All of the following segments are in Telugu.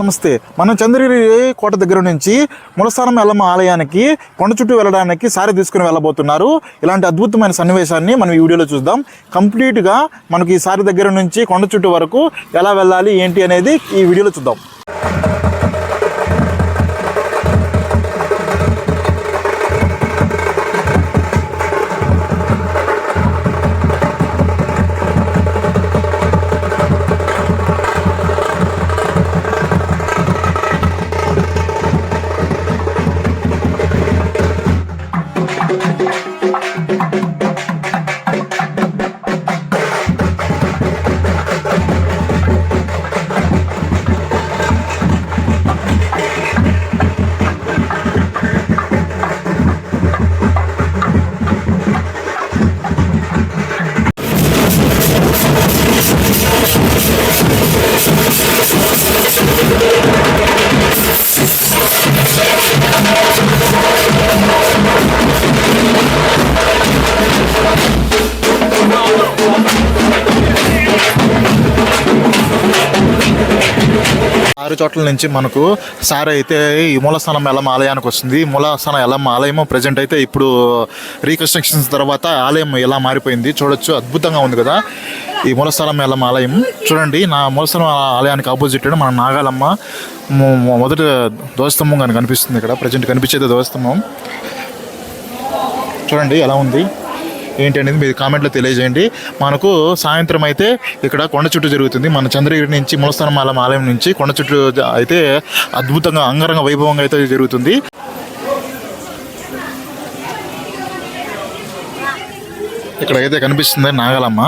నమస్తే. మనం చంద్రగిరి కోట దగ్గర నుంచి ములస్థానం ఎల్లమ్మ ఆలయానికి కొండ చుట్టూ వెళ్ళడానికి సారి తీసుకుని వెళ్ళబోతున్నారు. ఇలాంటి అద్భుతమైన సన్నివేశాన్ని మనం ఈ వీడియోలో చూద్దాం. కంప్లీట్గా మనకి ఈ సారి దగ్గర నుంచి కొండ చుట్టూ వరకు ఎలా వెళ్ళాలి ఏంటి అనేది ఈ వీడియోలో చూద్దాం. ఆరు చోట్ల నుంచి మనకు సార్ అయితే ఈ మూలస్థానం ఎల్లమ్మ ఆలయానికి వస్తుంది. ఈ మూలస్థానం ఎల్లమ్మ ఆలయం ప్రజెంట్ అయితే ఇప్పుడు రీకన్స్ట్రక్షన్స్ తర్వాత ఆలయం ఎలా మారిపోయింది చూడొచ్చు. అద్భుతంగా ఉంది కదా. ఈ మూలస్థలం ఎల్లమ్మ ఆలయం. చూడండి నా మూలస్థలం ఆలయానికి ఆపోజిట్ మన నాగాలమ్మ మొదటి ధ్వజస్తంభం కానీ కనిపిస్తుంది ఇక్కడ. ప్రజెంట్ కనిపించేది ధ్వజస్తంభం. చూడండి ఎలా ఉంది? ఏంటి అనేది మీరు కామెంట్లో తెలియజేయండి. మనకు సాయంత్రం అయితే ఇక్కడ కొండ చుట్టూ జరుగుతుంది. మన చంద్రగిరి నుంచి ములస్థానం ఆలయం ఆలయం నుంచి కొండ చుట్టూ అయితే అద్భుతంగా అంగరంగ వైభవంగా అయితే జరుగుతుంది. ఇక్కడ అయితే కనిపిస్తుంది నాగలమ్మ.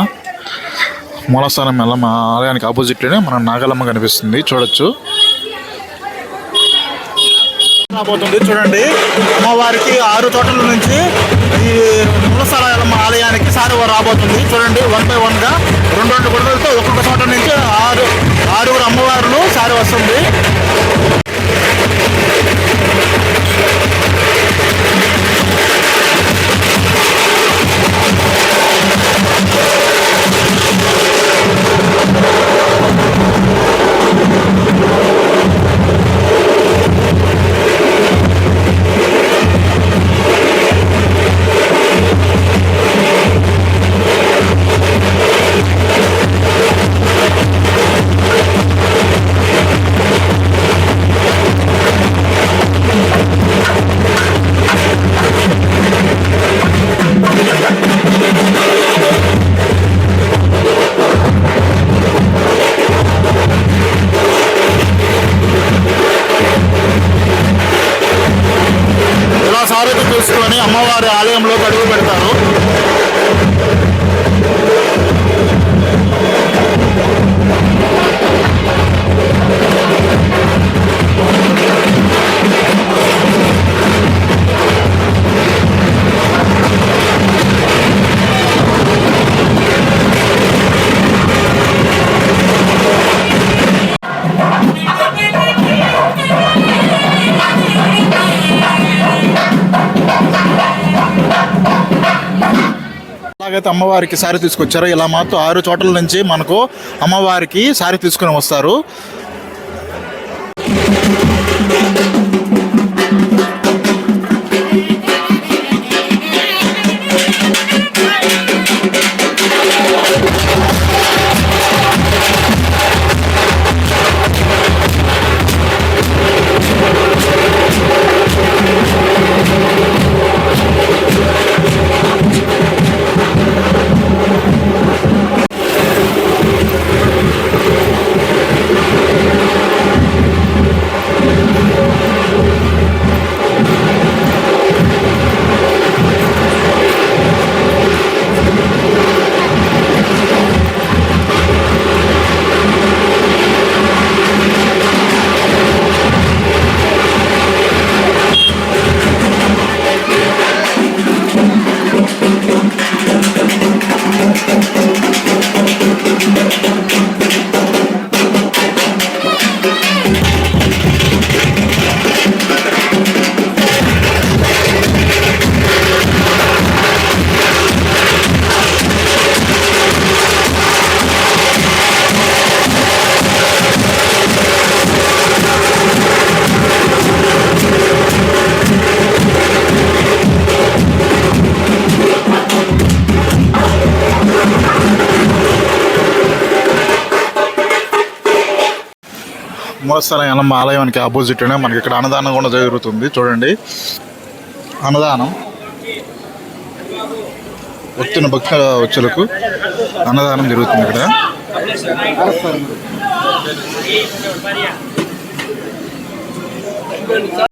మూలస్థానం ఎల్లమ్మ ఆలయానికి ఆపోజిట్లోనే మన నాగలమ్మ కనిపిస్తుంది. చూడొచ్చు. రాబోతుంది చూడండి. అమ్మవారికి ఆరు తోటల నుంచి ఈ మూలస్థల ఆలయానికి సారి రాబోతుంది. చూడండి వన్ బై వన్గా రెండు రెండు గొడవలతో ఒక్కొక్క చోట నుంచి ఆరు ఆరుగురు అమ్మవారులు సారి వస్తుంది. అలాగైతే అమ్మవారికి శారీ తీసుకొచ్చారు ఇలా మాత్రం ఆరు చోట్ల నుంచి మనకు అమ్మవారికి శారీ తీసుకుని వస్తారు. మూలస్థానం ఎల్లమ్మ ఆలయానికి ఆపోజిట్నే మనకి ఇక్కడ అన్నదానం కూడా జరుగుతుంది. చూడండి. అన్నదానం. భక్తుల భక్త వచ్చులకు అన్నదానం జరుగుతుంది ఇక్కడ.